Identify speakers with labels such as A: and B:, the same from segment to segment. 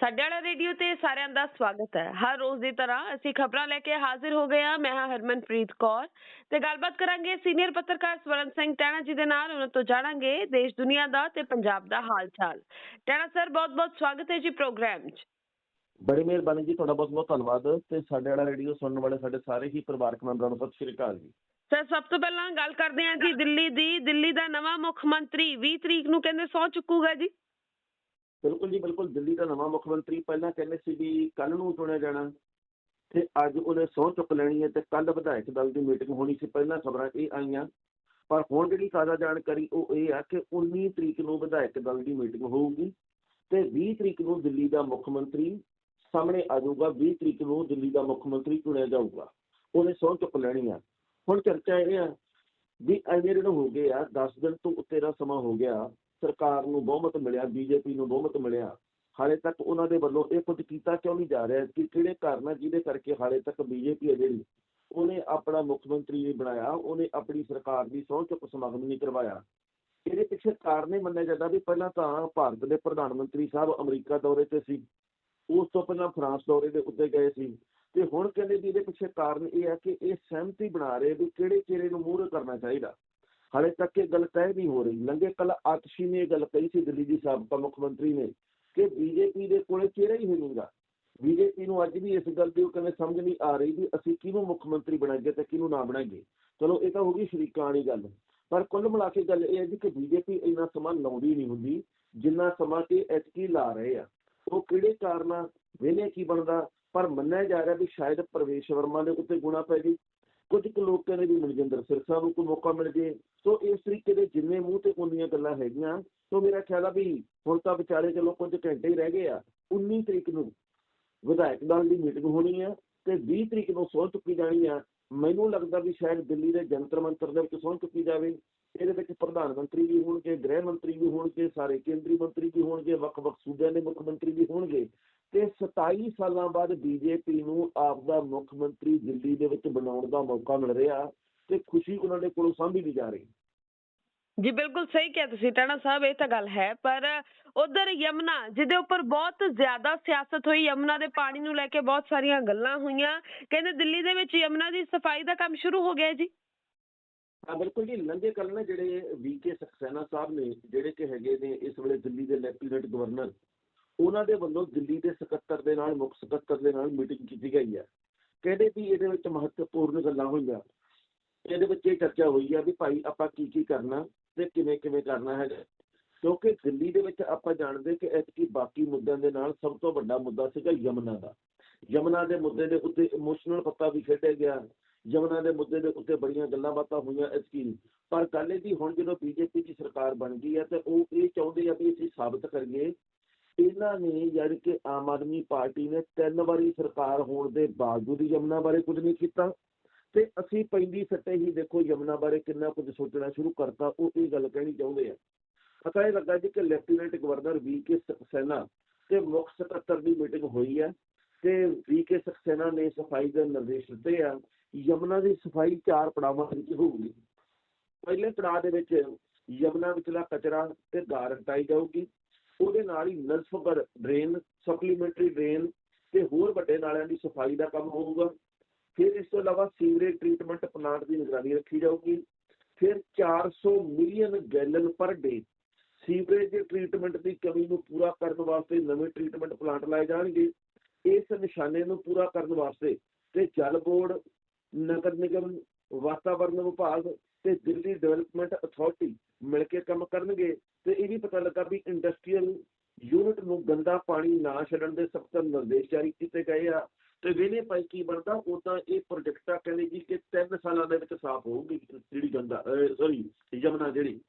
A: ਸਾਡੇ ਵਾਲਾ ਰੇਡੀਓ ਤੇ ਸਾਰਿਆਂ ਦਾ ਸਵਾਗਤ ਹੈ। ਹਰ ਰੋਜ਼ ਦੀ ਤਰ੍ਹਾਂ ਅਸੀਂ ਖਬਰਾਂ ਲੈ ਕੇ ਹਾਜ਼ਰ ਹੋ ਗਏ ਹਾਂ। ਮੈਂ ਹਾਂ ਹਰਮਨਪ੍ਰੀਤ ਕੌਰ ਤੇ ਗੱਲਬਾਤ ਕਰਾਂਗੇ ਸੀਨੀਅਰ ਪੱਤਰਕਾਰ ਸਵਰਨ ਸਿੰਘ ਟੈਣਾ ਜੀ ਦੇ ਨਾਲ। ਉਹਨਾਂ ਤੋਂ ਜਾਣਾਂਗੇ ਦੇਸ਼ ਦੁਨੀਆ ਦਾ ਤੇ ਪੰਜਾਬ ਦਾ ਹਾਲ ਚਾਲ ਟੈਣਾ ਸਰ ਬਹੁਤ ਬਹੁਤ ਸਵਾਗਤ ਹੈ ਜੀ ਪ੍ਰੋਗਰਾਮ 'ਚ।
B: ਬੜੀ ਮਿਹਰਬਾਨੀ ਜੀ ਤੁਹਾਡਾ ਬਹੁਤ ਬਹੁਤ ਧੰਨਵਾਦ ਤੇ ਸਾਡੇ ਵਾਲਾ ਰੇਡੀਓ ਸੁਣਨ ਵਾਲੇ ਸਾਡੇ ਸਾਰੇ ਹੀ ਪਰਿਵਾਰਕ ਮੈਂਬਰਾਂ ਨੂੰ ਸਤਿ ਸ਼੍ਰੀ ਅਕਾਲ ਜੀ।
A: ਸਰ ਸਭ ਤੋਂ ਪਹਿਲਾਂ ਗੱਲ ਕਰਦੇ ਹਾਂ ਜੀ ਦਿੱਲੀ ਦੀ। ਦਿੱਲੀ ਦਾ ਨਵਾਂ ਮੁੱਖ ਮੰਤਰੀ 20 ਤਰੀਕ ਨੂੰ ਕਹਿੰਦੇ ਸਹੁੰ ਚੁੱਕੂਗਾ ਜੀ।
B: ਬਿਲਕੁਲ ਜੀ, ਬਿਲਕੁਲ ਦਿੱਲੀ ਦਾ ਨਵਾਂ ਮੁੱਖ ਮੰਤਰੀ ਪਹਿਲਾਂ ਕਹਿੰਦੇ ਸੀ ਵੀ ਕੱਲ ਨੂੰ ਚੁਣਿਆ ਜਾਣਾ ਤੇ ਅੱਜ ਉਹਨੇ ਸਹੁੰ ਚੁੱਕ ਲੈਣੀ ਹੈ ਤੇ ਕੱਲ ਵਿਧਾਇਕ ਦਲ ਦੀ ਮੀਟਿੰਗ ਹੋਣੀ ਸੀ, ਪਹਿਲਾਂ ਖਬਰਾਂ ਇਹ ਆਈਆਂ। ਪਰ ਹੁਣ ਜਿਹੜੀ ਤਾਜ਼ਾ ਜਾਣਕਾਰੀ ਉਹ ਇਹ ਆ ਕਿ 19 ਤਰੀਕ ਨੂੰ ਵਿਧਾਇਕ ਦਲ ਦੀ ਮੀਟਿੰਗ ਹੋਊਗੀ ਤੇ 20 ਤਰੀਕ ਨੂੰ ਦਿੱਲੀ ਦਾ ਮੁੱਖ ਮੰਤਰੀ ਸਾਹਮਣੇ ਆ ਜਾਊਗਾ 20 ਤਰੀਕ ਨੂੰ ਦਿੱਲੀ ਦਾ ਮੁੱਖ ਮੰਤਰੀ ਚੁਣਿਆ ਜਾਊਗਾ। ਉਹਨੇ ਸਹੁੰ ਚੁੱਕ ਲੈਣੀ ਆ। ਹੁਣ ਚਰਚਾ ਇਹ ਆ ਵੀ ਅਜੇ ਦਿਨ ਹੋ ਗਏ ਆ 10 ਦਿਨ ਤੋਂ ਉੱਤੇ ਦਾ ਸਮਾਂ ਹੋ ਗਿਆ। ਸਰਕਾਰ ਨੂੰ ਬਹੁਮਤ ਮਿਲਿਆ ਬੀਜੇਪੀ ਨੂੰ ਬਹੁਮਤ ਮਿਲਿਆ, ਹਾਲੇ ਤੱਕ ਉਹਨਾਂ ਦੇ ਵੱਲੋਂ ਇਹ ਕੁਝ ਕੀਤਾ ਕਿਉਂ ਨਹੀਂ ਜਾ ਰਿਹਾ ਕਿ ਕਿਹੜੇ ਕਾਰਨ ਆ ਜਿਹਦੇ ਕਰਕੇ ਹਾਲੇ ਤੱਕ ਬੀਜੇਪੀ ਹੈ ਜਿਹੜੀ, ਉਹਨੇ ਆਪਣਾ ਮੁੱਖ ਮੰਤਰੀ ਨਹੀਂ ਬਣਾਇਆ, ਉਹਨੇ ਆਪਣੀ ਸਰਕਾਰ ਦੀ ਸਹੁੰ ਚੁੱਕ ਸਮਾਗਮ ਨਹੀਂ ਕਰਵਾਇਆ। ਇਹਦੇ ਪਿੱਛੇ ਕਾਰਨ ਇਹ ਮੰਨਿਆ ਜਾਂਦਾ ਵੀ ਪਹਿਲਾਂ ਤਾਂ ਭਾਰਤ ਦੇ ਪ੍ਰਧਾਨ ਮੰਤਰੀ ਸਾਹਿਬ ਅਮਰੀਕਾ ਦੌਰੇ ਤੇ ਸੀ, ਉਸ ਤੋਂ ਪਹਿਲਾਂ ਫਰਾਂਸ ਦੌਰੇ ਦੇ ਉੱਤੇ ਗਏ ਸੀ, ਤੇ ਹੁਣ ਕਹਿੰਦੇ ਵੀ ਇਹਦੇ ਪਿੱਛੇ ਕਾਰਨ ਇਹ ਹੈ ਕਿ ਇਹ ਸਹਿਮਤੀ ਬਣਾ ਰਹੇ ਵੀ ਕਿਹੜੇ ਚਿਹਰੇ ਨੂੰ ਮੂਹਰੇ ਕਰਨਾ ਚਾਹੀਦਾ। ਹਾਲੇ ਤੱਕ ਇਹ ਗੱਲ ਤੈਅ ਨਹੀਂ ਹੋ ਰਹੀ। ਲੰਗੇ ਕੱਲ ਆਤਸ਼ੀ ਨੇ ਇਹ ਗੱਲ ਕਹੀ ਸੀ ਦਿੱਲੀ ਦੀ ਸਾਬਕਾ ਮੁੱਖ ਮੰਤਰੀ ਨੇ ਕਿ ਬੀਜੇਪੀ ਦੇ ਕੋਲੇ ਚਿਹਰਾ ਹੀ ਨਹੀਂਗਾ ਬੀਜੇਪੀ ਨੂੰ ਅੱਜ ਵੀ ਇਸ ਗੱਲ ਦੀ ਉਹ ਕਹਿੰਦੇ ਸਮਝ ਨਹੀਂ ਆ ਰਹੀ ਵੀ ਅਸੀਂ ਕਿਹਨੂੰ ਮੁੱਖ ਮੰਤਰੀ ਬਣਾਈਏ ਤੇ ਕਿਹਨੂੰ ਨਾ ਬਣਾਈਏ। ਚਲੋ, ਇਹ ਤਾਂ ਹੋ ਗਈ ਸ਼ਰੀਕਾਂ ਵਾਲੀ ਗੱਲ। ਪਰ ਕੁੱਲ ਮਿਲਾ ਕੇ ਗੱਲ ਇਹ ਹੈ ਜੀ ਕਿ ਬੀਜੇਪੀ ਇੰਨਾ ਸਮਾਂ ਲਾਉਂਦੀ ਨਹੀਂ ਹੁੰਦੀ, ਜਿੰਨਾ ਸਮਾਂ ਕਿ ਐਤਕੀ ਲਾ ਰਹੇ ਆ। ਉਹ ਕਿਹੜੇ ਕਾਰਨਾਂ ਵੇਲੇ ਕੀ ਬਣਦਾ, ਪਰ ਮੰਨਿਆ ਜਾ ਰਿਹਾ ਵੀ ਸ਼ਾਇਦ ਪ੍ਰਵੇਸ਼ ਵਰਮਾ ਦੇ ਉੱਤੇ ਗੁਣਾ ਪੈ ਗਈ ਕੁਝ ਕੁ ਲੋਕ ਕਹਿੰਦੇ ਵੀ ਮਨਜਿੰਦਰ ਸਿਰਸਾ ਨੂੰ ਕੋਈ ਮੌਕਾ ਮਿਲ ਜੇ। ਸੋ ਇਸ ਤਰੀਕੇ ਦੇ ਜਿੰਨੇ ਮੂੰਹ ਤੇ ਉਨੀਆਂ ਗੱਲਾਂ ਹੈਗੀਆਂ, ਸੋ ਮੇਰਾ ਖਿਆਲ ਆ ਵੀ ਹੁਣ ਤਾਂ ਵਿਚਾਰੇ ਚਲੋ ਕੁਝ ਘੰਟੇ ਹੀ ਰਹਿ ਗਏ ਆ 19 ਤਰੀਕ ਨੂੰ ਵਿਧਾਇਕ ਦਲ ਦੀ ਮੀਟਿੰਗ ਹੋਣੀ ਆ ਤੇ 20 ਤਰੀਕ ਨੂੰ ਸਹੁੰ ਚੁੱਕੀ ਜਾਣੀ ਆ। ਮੈਨੂੰ ਲੱਗਦਾ ਵੀ ਸ਼ਾਇਦ ਦਿੱਲੀ ਦੇ ਜੰਤਰ ਮੰਤਰ ਦੇ ਵਿੱਚ ਸਹੁੰ ਚੁੱਕੀ ਜਾਵੇ। ਇਹਦੇ ਵਿੱਚ ਪ੍ਰਧਾਨ ਮੰਤਰੀ ਵੀ ਹੋਣਗੇ, ਗ੍ਰਹਿ ਮੰਤਰੀ ਵੀ ਹੋਣਗੇ, ਸਾਰੇ ਕੇਂਦਰੀ ਮੰਤਰੀ ਵੀ ਹੋਣਗੇ, ਵੱਖ-ਵੱਖ ਸੂਬਿਆਂ ਦੇ ਮੁੱਖ ਮੰਤਰੀ ਵੀ ਹੋਣਗੇ। ਤੇ 27 ਸਾਲਾਂ ਬਾਅਦ ਬੀਜੇਪੀ ਨੂੰ ਆਪ ਦਾ ਮੁੱਖ ਮੰਤਰੀ ਦਿੱਲੀ ਦੇ ਵਿੱਚ ਬਣਾਉਣ ਦਾ ਮੌਕਾ ਮਿਲ ਰਿਹਾ ਤੇ ਖੁਸ਼ੀ ਉਹਨਾਂ ਦੇ ਕੋਲੋਂ ਸਾਂਭੀ ਨਹੀਂ ਜਾ ਰਹੀ।
A: ਜੀ ਬਿਲਕੁਲ ਸਹੀ ਕਿਹਾ ਤੁਸੀਂ ਟਾਣਾ ਸਾਹਿਬ ਇਹ ਤਾਂ ਗੱਲ ਹੈ ਪਰ ਉਧਰ ਯਮਨਾ ਜਿਹਦੇ ਉੱਪਰ ਬਹੁਤ ਜ਼ਿਆਦਾ ਸਿਆਸਤ ਹੋਈ ਯਮਨਾ ਦੇ ਪਾਣੀ ਨੂੰ ਲੈ ਕੇ ਬਹੁਤ ਸਾਰੀਆਂ ਗੱਲਾਂ ਹੋਈਆਂ ਕਹਿੰਦੇ ਦਿੱਲੀ ਦੇ ਵਿੱਚ ਯਮਨਾ ਦੀ ਸਫ਼ਾਈ ਦਾ ਕੰਮ ਸ਼ੁਰੂ ਹੋ ਗਿਆ ਜੀ।
B: ਹਾਂ ਬਿਲਕੁਲ ਜੀ ਲੰਘੇ ਕੱਲ ਨੇ ਜਿਹੜੇ ਵੀਕੇ ਸਕਸੈਨਾ ਸਾਹਿਬ ਨੇ ਜਿਹੜੇ ਕਿ ਹੈਗੇ ਨੇ ਇਸ ਵੇਲੇ ਦਿੱਲੀ ਦੇ ਲੈਫਟੀਨੈਂਟ ਗਵਰਨਰ ਉਹਨਾਂ ਦੇ ਵੱਲੋਂ ਦਿੱਲੀ ਦੇ ਸਕੱਤਰ ਦੇ ਨਾਲ, ਮੁੱਖ ਸਕੱਤਰ ਦੇ ਨਾਲ ਮੀਟਿੰਗ ਕੀਤੀ ਗਈ ਹੈ। ਕਹਿੰਦੇ ਵੀ ਇਹਦੇ ਵਿੱਚ ਮਹੱਤਵਪੂਰਨ ਗੱਲਾਂ ਹੋਈਆਂ। ਇਹਦੇ ਵਿੱਚ ਇਹ ਚਰਚਾ ਹੋਈ ਆ ਵੀ ਭਾਈ ਆਪਾਂ ਕੀ ਕੀ ਕਰਨਾ ਤੇ ਕਿਵੇਂ ਕਿਵੇਂ ਕਰਨਾ ਹੈ ਕਿਉਂਕਿ ਦਿੱਲੀ ਦੇ ਵਿੱਚ ਆਪਾਂ ਜਾਣਦੇ ਕਿ ਐਤਕੀ ਬਾਕੀ ਮੁੱਦਿਆਂ ਦੇ ਨਾਲ ਸਭ ਤੋਂ ਵੱਡਾ ਮੁੱਦਾ ਸੀਗਾ ਯਮਨਾ ਦਾ। ਯਮਨਾ ਦੇ ਮੁੱਦੇ ਦੇ ਉੱਤੇ ਇਮੋਸ਼ਨਲ ਪੱਤਾ ਵੀ ਖੇਡਿਆ ਗਿਆ। ਯਮਨਾ ਦੇ ਮੁੱਦੇ ਦੇ ਉੱਤੇ ਬੜੀਆਂ ਗੱਲਾਂ ਬਾਤਾਂ ਹੋਈਆਂ ਐਤਕੀ। ਪਰ ਗੱਲ ਇਹ ਦੀ ਹੁਣ ਜਦੋਂ ਬੀਜੇਪੀ ਦੀ ਸਰਕਾਰ ਬਣ ਗਈ ਹੈ ਤੇ ਉਹ ਇਹ ਚਾਹੁੰਦੇ ਆ ਵੀ ਅਸੀਂ ਸਾਬਤ ਕਰੀਏ ਇਹਨਾਂ ਨੇ ਯਾਨੀ ਕਿ ਆਮ ਆਦਮੀ ਪਾਰਟੀ ਨੇ ਤਿੰਨ ਵਾਰੀ ਸਰਕਾਰ ਹੋਣ ਦੇ ਬਾਵਜੂਦ ਯਮਨਾ ਬਾਰੇ ਕੁਝ ਨਹੀਂ ਕੀਤਾ ਤੇ ਅਸੀਂ ਪੈਂਦੀ ਸੱਟੇ ਹੀ ਦੇਖੋ ਯਮਨਾ ਬਾਰੇ ਕਿੰਨਾ ਕੁਝ ਸੋਚਣਾ ਸ਼ੁਰੂ ਕਰਤਾ, ਉਹ ਇਹ ਗੱਲ ਕਹਿਣੀ ਚਾਹੁੰਦੇ ਆ? ਪਤਾ ਇਹ ਲੱਗਾ ਜੀ ਕਿ lieutenant governor V K Saxena ਤੇ ਮੁੱਖ ਸਕੱਤਰ ਦੀ ਮੀਟਿੰਗ ਹੋਈ ਹੈ ਤੇ ਵੀ ਕੇ ਸਕਸੈਨਾ ਨੇ ਸਫ਼ਾਈ ਦੇ ਨਿਰਦੇਸ਼ ਦਿੱਤੇ ਆ, ਯਮਨਾ ਦੀ ਸਫ਼ਾਈ ਚਾਰ ਪੜਾਵਾਂ ਵਿੱਚ ਹੋਊਗੀ। ਪਹਿਲੇ ਪੜਾਅ ਦੇ ਵਿੱਚ ਯਮਨਾ ਵਿਚਲਾ ਕਚਰਾ ਤੇ ਗਾਰ ਹਟਾਈ ਜਾਊਗੀ। ਉਹਦੇ ਨਾਲ ਹੀ ਨਸਫਗਰ ਡਰੇਨ ਸਪਲੀਮੈਂਟਰੀ ਡਰੇਨ ਤੇ ਹੋਰ ਵੱਡੇ ਨਾਲਿਆਂ ਦੀ ਸਫ਼ਾਈ ਦਾ ਕੰਮ ਹੋਊਗਾ। ਫਿਰ ਇਸ ਤੋਂ ਇਲਾਵਾ ਸੀਵਰੇਜ ਟ੍ਰੀਟਮੈਂਟ ਪਲਾਂਟ ਦੀ ਨਿਗਰਾਨੀ ਰੱਖੀ ਜਾਊਗੀ। ਫਿਰ 400 ਮਿਲੀਅਨ ਗੈਲਨ ਪਰ ਡੇ ਸੀਵਰੇਜ ਟ੍ਰੀਟਮੈਂਟ ਦੀ ਕਮੀ ਨੂੰ ਪੂਰਾ ਕਰਨ ਵਾਸਤੇ ਨਵੇਂ ਟ੍ਰੀਟਮੈਂਟ ਪਲਾਂਟ ਲਾਏ ਜਾਣਗੇ। ਇਸ ਨਿਸ਼ਾਨੇ ਨੂੰ ਪੂਰਾ ਕਰਨ ਵਾਸਤੇ ਤੇ ਜਲ ਬੋਰਡ, ਨਗਰ ਨਿਗਮ ਵਾਤਾਵਰਣ ਵਿਭਾਗ ਤੇ ਦਿੱਲੀ ਡਿਵੈਲਪਮੈਂਟ ਅਥਾਰਟੀ ਮਿਲ ਕੇ ਕੰਮ ਕਰਨਗੇ। ਤੇ ਇਹ ਵੀ ਪਤਾ ਲੱਗਾ ਵੀ ਇੰਡਸਟਰੀਅਲ ਯੂਨਿਟ ਨੂੰ ਗੰਦਾ ਪਾਣੀ ਨਾ ਛੱਡਣ ਦੇ ਸਖਤ ਨਿਰਦੇਸ਼ ਜਾਰੀ ਕੀਤੇ ਗਏ ਆ। ਤੇ ਵੇਲੇ ਭਾਈ ਕੀ ਬਣਦਾ? ਉਦਾਂ ਇਹ ਪ੍ਰੋਜੈਕਟ ਆ, ਕਹਿੰਦੇ ਜੀ ਕਿ 3 ਸਾਲਾਂ ਦੇ ਵਿੱਚ ਸਾਫ਼ ਹੋਊਗੀ ਜਿਹੜੀ ਗੰਦਾ ਸੌਰੀ ਯਮਨਾ ਜਿਹੜੀ।